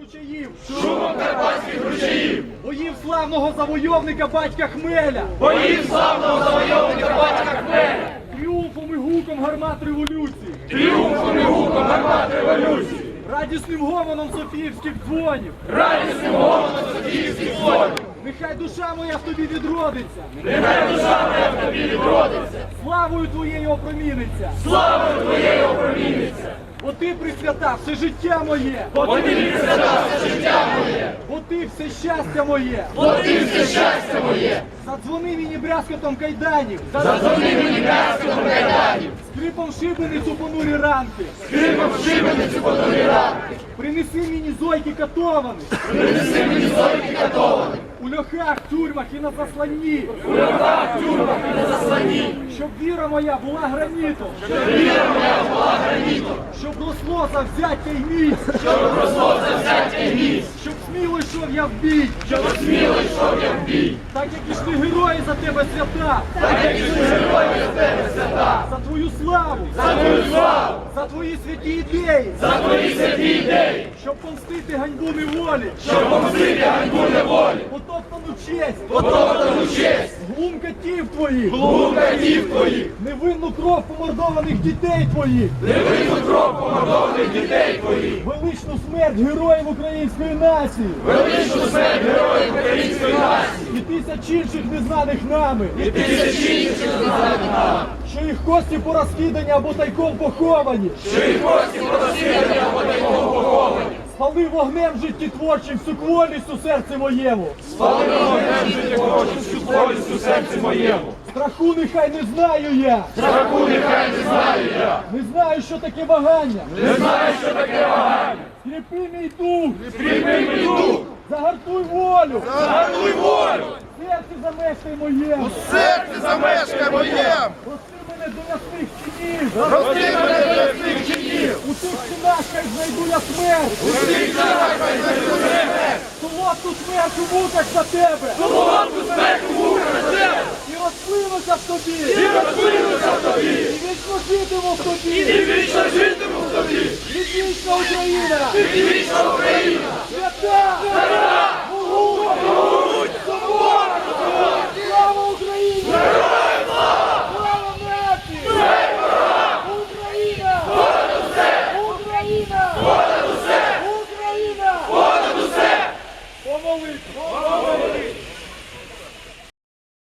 ручаїв, шумом карпатських ручаїв, боїв славного завойовника батька Хмеля, боїв славного завойовника батька Хмеля, тріумфом і гуком гармат революції, тріумфом і гуком гармат революції, радісним гомоном Софіївських дзвонів. радісним гомоном Софіївських дзвонів. Нехай душа моя в тобі відродиться, Нехай душа моя в тобі відродиться, славою твоєю опроміниться, славою твоєю опроміниться, бо ти присвята все життя моє, бо ти присвята все життя моє, бо ти все щастя моє. бо ти все щастя моє. Задзвони мені брязкотом кайданів, Задзвони мені брязкотом кайданів, скрипом шибениць у понурі ранки. скрипом шибеницю по нові ранки, Принеси мені зойки катованих, принеси мені зойки катованих, у льохах, тюрмах і на засланні, в льохах, тюрмах і на засланні, щоб віра моя була гранітом, віра моя була гранітом, щоб росло завзяття й міць, щоб росло завзяття й міць, щоб сміло йшов я в бій, щоб сміло йшов я в бій, так як ішли герої за тебе свята, так як і герої за тебе свята, за твою славу, за твою славу, за твої святі ідеї, за твої святі ідеї, щоб помстити ганьбу неволі, щоб помстити ганьбу неволі, потоптану честь, потоптану катів твоїх, твоїх, невинну кров помордованих дітей твоїх, невинну кров помордованих дітей твоїх, величну смерть героїв української нації. Величну смерть героїв української нації, і тисяч інших незнаних нами, і тисячі інших знаних нам, що їх кості порозкидані або тайком поховані, що і кості просвітлення або такого поховані, спали вогнем життєтворчим всю кволість у серці моєму. спалено вогнем життєвого всю болість у серці моєму. Страху нехай не знаю я, Страху нехай не знаю я, не знаю, що таке вагання. не знаю, що таке вагання. Скріпи мій дух, Скріпи мій дух, загартуй волю, загартуй волю, в серці замешкай моєму. серце замешкай моєм! Прости мене до ясних чинів, прости мене до ясних у тих стінах хай знайду я смерть, Усі! хай знайду смерть! солодку смерть у муках за тебе, солодку смерть у муках за тебе, і розплинуся в тобі, і розплинуся в тобі, і вічно житиму в тобі, і вічно житиму в тобі, Відвічна Україна, і вічна Україна, Oh, forward. forward.